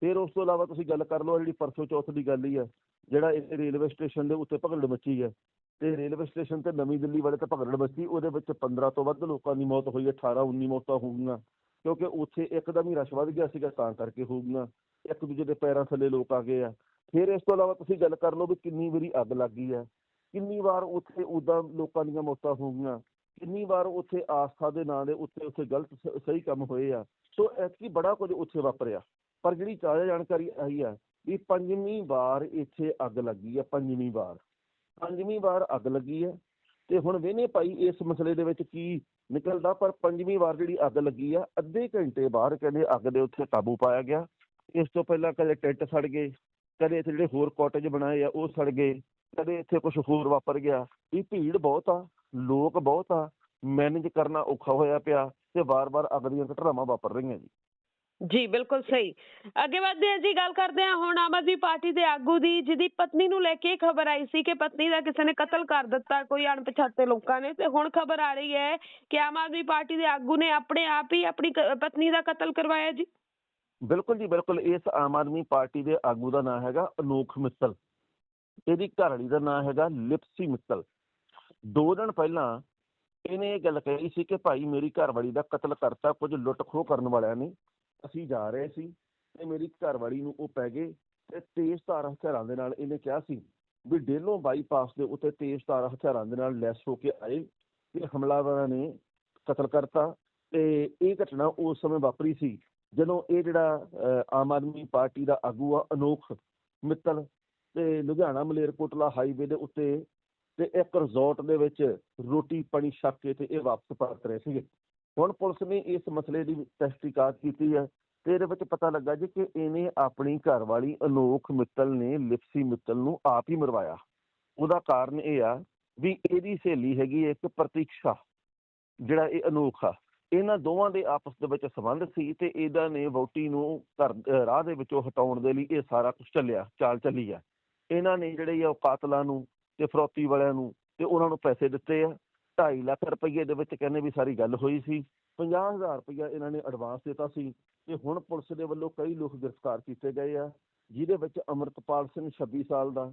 B: ਫਿਰ ਉਸ ਤੋਂ ਇਲਾਵਾ ਤੁਸੀਂ ਗੱਲ ਕਰ ਲਓ ਜਿਹੜੀ ਪਰਸੋਂ ਚੌਥ ਦੀ ਗੱਲ ਹੀ ਹੈ, ਜਿਹੜਾ ਇਹ ਰੇਲਵੇ ਸਟੇਸ਼ਨ ਦੇ ਉੱਤੇ ਭਗਦੜ ਮੱਚੀ ਹੈ। ਤੇ ਰੇਲਵੇ ਸਟੇਸ਼ਨ ਤੇ ਨਵੀਂ ਦਿੱਲੀ ਵਾਲੇ ਤੇ ਭਗਦੜ ਮੱਚੀ ਉਹਦੇ ਵਿੱਚ 15 ਤੋਂ ਵੱਧ ਲੋਕਾਂ ਦੀ ਮੌਤ ਹੋਈ 18 19 ਮੌਤਾਂ ਹੋ ਗਈਆਂ। ਕਿਉਂਕਿ ਉੱਥੇ ਇੱਕਦਮ ਹੀ ਰਸ਼ ਵੱਧ ਗਿਆ ਸੀਗਾ, ਤਾਂ ਕਰਕੇ ਹੋ ਗਈਆਂ। ਇੱਕ ਦੂਜੇ ਦੇ ਪੈਰਾਂ ਥੱਲੇ ਲੋਕ ਆ ਗਏ ਆ। ਫਿਰ ਇਸ ਤੋਂ ਇਲਾਵਾ ਤੁਸੀਂ ਗੱਲ ਕਰ ਲਓ ਵੀ ਕਿੰਨੀ ਵਾਰੀ ਅੱਗ ਲੱਗ ਗਈ ਹੈ ਕਿੰਨੀ ਵਾਰ ਉੱਥੇ ਉਦਾਂ ਲੋਕਾਂ ਦੀਆਂ ਮੌਤਾਂ ਹੋ ਗਈਆਂ। ਕਿੰਨੀ ਵਾਰ ਉੱਥੇ ਆਸਥਾ ਦੇ ਨਾਂ ਦੇ ਉੱਤੇ ਉੱਥੇ ਗਲਤ ਸ- ਸਹੀ ਕੰਮ ਹੋਏ ਆ। ਸੋ ਐਤਕੀ ਬੜਾ ਕੁਝ ਉੱਥੇ ਵਾਪਰਿਆ। ਪਰ ਜਿਹੜੀ ਤਾਜ਼ਾ ਜਾਣਕਾਰੀ ਆਈ ਆ ਵੀ ਪੰਜਵੀਂ ਵਾਰ ਇੱਥੇ ਅੱਗ ਲੱਗੀ ਆ, ਪੰਜਵੀਂ ਵਾਰ। ਪੰਜਵੀਂ ਵਾਰ ਅੱਗ ਲੱਗੀ ਹੈ ਤੇ ਹੁਣ ਵੇਨੇ ਭਾਈ ਇਸ ਮਸਲੇ ਦੇ ਵਿੱਚ ਕੀ ਨਿਕਲਦਾ? ਪਰ ਪੰਜਵੀਂ ਵਾਰ ਜਿਹੜੀ ਅੱਗ ਲੱਗੀ ਆ, ਅੱਧੇ ਘੰਟੇ ਬਾਅਦ ਕਹਿੰਦੇ ਅੱਗ ਦੇ ਉੱਤੇ ਕਾਬੂ ਪਾਇਆ ਗਿਆ। ਇਸ ਤੋਂ ਪਹਿਲਾਂ ਕਦੇ ਟੈਂਟ ਸੜ ਗਏ, ਕਦੇ ਇੱਥੇ ਜਿਹੜੇ ਹੋਰ ਕਾਟੇਜ ਬਣਾਏ ਆ, ਉਹ ਸੜ ਗਏ, ਕਦੇ ਇੱਥੇ ਕੁਝ ਹੋਰ ਵਾਪਰ ਗਿਆ। ਵੀ ਭੀੜ ਬਹੁਤ ਆ, ਲੋਕ ਬਹੁਤ ਆ, ਮੈਨੇਜ ਕਰਨਾ ਔਖਾ ਹੋਇਆ ਪਿਆ ਤੇ ਵਾਰ-ਵਾਰ ਅੱਗ ਦੀਆਂ ਘਟਨਾਵਾਂ ਵਾਪਰ ਰਹੀਆਂ ਜੀ।
A: ਜੀ, ਬਿਲਕੁਲ ਸਹੀ। ਅੱਗੇ ਵਧਦੇ ਹਾਂ ਜੀ, ਗੱਲ ਕਰਦੇ ਹਾਂ ਹੁਣ ਆਮ ਆਦਮੀ ਪਾਰਟੀ ਦੇ ਆਗੂ ਦੀ, ਜਿਹਦੀ ਪਤਨੀ ਨੂੰ ਲੈ ਕੇ ਖਬਰ ਆਈ ਸੀ ਕਿ ਪਤਨੀ ਦਾ ਕਿਸੇ ਨੇ ਕਤਲ ਕਰ ਦਿੱਤਾ ਕੋਈ ਅਣਪਛਾਤੇ ਲੋਕਾਂ ਨੇ। ਤੇ ਹੁਣ ਖਬਰ ਆ ਰਹੀ ਹੈ ਕਿ ਆਮ ਆਦਮੀ ਪਾਰਟੀ ਦੇ ਆਗੂ ਨੇ ਆਪਣੇ ਆਪ ਹੀ ਆਪਣੀ ਪਤਨੀ ਦਾ ਕਤਲ ਕਰਵਾਇਆ ਜੀ।
B: ਬਿਲਕੁਲ ਜੀ, ਬਿਲਕੁਲ। ਇਸ ਆਮ ਆਦਮੀ ਪਾਰਟੀ ਦੇ ਆਗੂ ਦਾ ਨਾਮ ਹੈਗਾ ਅਨੋਖ ਮਿੱਤਲ। ਇਹਦੀ ਘਰਵਾਲੀ ਦਾ ਨਾਮ ਹੈਗਾ ਲਿਪਸੀ ਮਿੱਤਲ। ਦੋ ਦਿਨ ਪਹਿਲਾਂ ਇਹਨੇ ਇਹ ਗੱਲ ਕਹੀ ਸੀ ਕਿ ਭਾਈ ਮੇਰੀ ਘਰਵਾਲੀ ਦਾ ਕਤਲ ਕਰਤਾ, ਕੁਝ ਲੁੱਟ ਖੋਹ ਕਰਨ ਵਾਲਿਆਂ ਨੇ। ਅਸੀਂ ਜਾ ਰਹੇ ਸੀ ਤੇ ਮੇਰੀ ਘਰਵਾਲੀ ਨੂੰ ਉਹ ਪੈ ਗਏ ਤੇ ਤੇਜ਼ ਧਾਰ ਹਥਿਆਰਾਂ ਦੇ ਨਾਲ ਇਹਨੇ ਕਿਹਾ ਸੀ ਵੀ ਡੇਲੋਂ ਬਾਈਪਾਸ ਦੇ ਉੱਤੇ ਤੇਜ਼ ਤੇਜ਼ਧਾਰ ਹਥਿਆਰਾਂ ਦੇ ਨਾਲ ਲੈਸ ਹੋ ਕੇ ਆਏ ਤੇ ਹਮਲਾਵਰਾਂ ਨੇ ਕਤਲ ਕਰਤਾ ਤੇ ਇਹ ਘਟਨਾ ਉਸ ਸਮੇਂ ਵਾਪਰੀ ਸੀ ਜਦੋਂ ਇਹ ਜਿਹੜਾ ਅਹ, ਆਮ ਆਦਮੀ ਪਾਰਟੀ ਦਾ ਆਗੂ ਆ ਅਨੋਖ ਮਿੱਤਲ ਤੇ ਲੁਧਿਆਣਾ ਮਲੇਰਕੋਟਲਾ ਹਾਈਵੇ ਦੇ ਉੱਤੇ ਤੇ ਇੱਕ ਰਿਜ਼ੋਰਟ ਦੇ ਵਿੱਚ ਰੋਟੀ ਪਾਣੀ ਛੱਕ ਕੇ ਤੇ ਇਹ ਵਾਪਸ ਪਰਤ ਰਹੇ ਸੀਗੇ। ਹੁਣ ਪੁਲਿਸ ਨੇ ਇਸ ਮਸਲੇ ਦੀ ਤਹਿਕੀਕਾਤ ਕੀਤੀ ਹੈ ਤੇ ਇਹਦੇ ਵਿੱਚ ਪਤਾ ਲੱਗਾ ਜੀ ਕਿ ਇਹਨੇ ਆਪਣੀ ਘਰਵਾਲੀ ਅਨੋਖ ਮਿੱਤਲ ਨੇ ਲਿਪਸੀ ਮਿੱਤਲ ਨੂੰ ਆਪ ਹੀ ਮਰਵਾਇਆ। ਉਹਦਾ ਕਾਰਨ ਇਹ ਆ ਵੀ ਇਹਦੀ ਸਹੇਲੀ ਹੈਗੀ ਇੱਕ ਪ੍ਰਤੀਕਸ਼ਾ, ਜਿਹੜਾ ਇਹ ਅਨੋਖ ਆ। ਇਹਨਾਂ ਦੋਵਾਂ ਦੇ ਆਪਸ ਦੇ ਵਿੱਚ ਸੰਬੰਧ ਸੀ ਤੇ ਇਹਦਾ ਨੇ ਵੋਟੀ ਨੂੰ ਘਰ ਰਾਹ ਦੇ ਵਿੱਚੋਂ ਹਟਾਉਣ ਦੇ ਲਈ ਇਹ ਸਾਰਾ ਕੁਝ ਚੱਲਿਆ, ਚਾਲ ਚੱਲੀ ਆ। ਇਹਨਾਂ ਨੇ ਜਿਹੜੇ ਆ ਉਹ ਕਾਤਲਾਂ ਨੂੰ ਤੇ ਫਰੋਤੀ ਵਾਲਿਆਂ ਨੂੰ ਤੇ ਉਹਨਾਂ ਨੂੰ ਪੈਸੇ ਦਿੱਤੇ ਆ। 2.5 ਲੱਖ ਰੁਪਏ ਦੇ ਵਿੱਚ ਕਹਿੰਦੇ ਵੀ ਸਾਰੀ ਗੱਲ ਹੋਈ ਸੀ 50000 ਰੁਪਇਆ ਇਹਨਾਂ ਨੇ ਐਡਵਾਂਸ ਦਿੱਤਾ ਸੀ ਤੇ ਹੁਣ ਪੁਲਿਸ ਦੇ ਵੱਲੋਂ ਕਈ ਲੋਕ ਗ੍ਰਿਫਤਾਰ ਕੀਤੇ ਗਏ ਆ, ਜਿਹਦੇ ਵਿੱਚ ਅਮਰਤਪਾਲ ਸਿੰਘ 26 ਸਾਲ ਦਾ,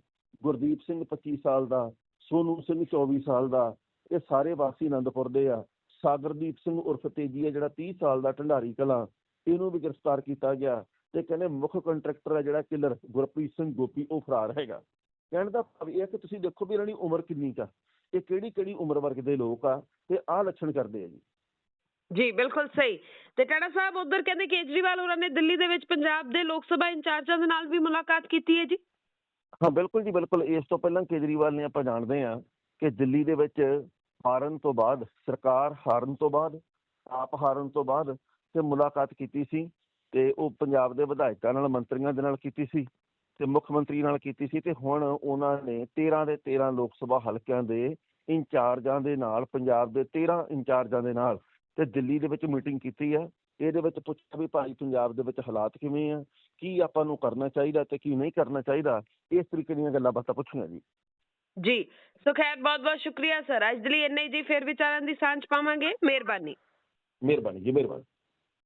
B: ਗੁਰਦੀਪ ਸਿੰਘ 25 ਸਾਲ ਦਾ, ਸੋਨੂ ਸਿੰਘ 24 ਸਾਲ ਦਾ, ਇਹ ਸਾਰੇ ਵਾਸੀ ਆਨੰਦਪੁਰ ਦੇ ਆ। ਸਾਗਰਦੀਪ ਸਿੰਘ ਉਰਫ ਤੇਜੀ ਹੈ ਜਿਹੜਾ 30 ਸਾਲ ਦਾ ਢੰਡਾਰੀ ਕਲਾਂ, ਇਹਨੂੰ ਵੀ ਗ੍ਰਿਫਤਾਰ ਕੀਤਾ ਗਿਆ ਤੇ ਕਹਿੰਦੇ ਮੁੱਖ ਕੰਟਰੈਕਟਰ ਆ ਜਿਹੜਾ ਕਿਲਰ ਗੁਰਪ੍ਰੀਤ ਸਿੰਘ ਗੋਪੀ, ਉਹ ਫਰਾਰ ਹੈਗਾ। ਕਹਿਣ ਦਾ ਭਾਵ ਇਹ ਹੈ ਕਿ ਤੁਸੀਂ ਦੇਖੋ ਵੀ ਇਹਨਾਂ ਦੀ ਉਮਰ ਕਿੰਨੀ ਕਾ ਇਹ ਕਿਹੜੀ ਕਿਹੜੀ ਉਮਰ ਵਰਗ ਦੇ ਲੋਕ ਆ ਤੇ ਆਹ ਲੱਛਣ ਕਰਦੇ ਆ ਜੀ।
A: ਜੀ ਬਿਲਕੁਲ ਸਹੀ। ਤੇ ਟਾਣਾ ਸਾਹਿਬ ਉਧਰ ਕਹਿੰਦੇ ਕੇਜਰੀਵਾਲ ਹੋਰਾਂ ਨੇ ਦਿੱਲੀ ਦੇ ਵਿੱਚ ਪੰਜਾਬ ਦੇ ਲੋਕ ਸਭਾ ਇੰਚਾਰਜਾਂ ਦੇ ਨਾਲ ਵੀ ਮੁਲਾਕਾਤ ਕੀਤੀ ਹੈ ਜੀ।
B: ਹਾਂ ਬਿਲਕੁਲ ਜੀ ਬਿਲਕੁਲ। ਇਸ ਤੋਂ ਪਹਿਲਾਂ ਕੇਜਰੀਵਾਲ ਨੇ ਆਪਾਂ ਜਾਣਦੇ ਹਾਂ ਕਿ ਦਿੱਲੀ ਦੇ ਵਿੱਚ ਹਾਰਨ ਤੋਂ ਬਾਅਦ ਸਰਕਾਰ ਹਾਰਨ ਤੋਂ ਬਾਅਦ ਆਪ ਹਾਰਨ ਤੋਂ ਬਾਅਦ ਤੇ ਮੁਲਾਕਾਤ ਕੀਤੀ ਸੀ ਤੇ ਉਹ ਪੰਜਾਬ ਦੇ ਵਿਧਾਇਕਾਂ ਨਾਲ ਮੰਤਰੀਆਂ ਦੇ ਨਾਲ ਕੀਤੀ ਸੀ। ਤੇ ਮੁੱਖ ਮੰਤਰੀ ਨਾਲ ਕੀਤੀ ਸੀ ਤੇ ਹੁਣ ਉਹਨਾਂ ਨੇ 13 ਦੇ 13 ਲੋਕ ਸਭਾ ਹਲਕਿਆਂ ਦੇ ਇੰਚਾਰਜਾਂ ਦੇ ਨਾਲ ਪੰਜਾਬ ਦੇ 13 ਇੰਚਾਰਜਾਂ ਦੇ ਨਾਲ ਤੇ ਦਿੱਲੀ ਦੇ ਵਿੱਚ ਮੀਟਿੰਗ ਕੀਤੀ ਆ। ਇਹਦੇ ਵਿੱਚ ਪੁੱਛਿਆ ਵੀ ਭਾਈ ਪੰਜਾਬ ਦੇ ਵਿੱਚ ਹਾਲਾਤ ਕਿਵੇਂ ਆ ਕੀ ਆਪਾਂ ਨੂੰ ਕਰਨਾ ਚਾਹੀਦਾ ਤੇ ਕੀ ਨਹੀਂ ਕਰਨਾ ਚਾਹੀਦਾ ਇਸ ਤਰੀਕੇ ਦੀਆਂ ਗੱਲਾਂ ਬਾਤਾਂ ਪੁੱਛੀਆਂ ਜੀ।
A: ਜੀ ਸੋ ਖੈਰ ਬਹੁਤ ਬਹੁਤ ਸ਼ੁਕਰੀਆ ਸਰ। ਅੱਜ ਦੇ ਲਈ ਇੰਨਾ ਹੀ ਜੀ ਫਿਰ ਵਿਚਾਰਾਂ ਦੀ ਸਾਂਝ ਪਾਵਾਂਗੇ। ਮਿਹਰਬਾਨੀ।
B: ਮਿਹਰਬਾਨੀ ਜੀ ਮਿਹਰਬਾਨੀ।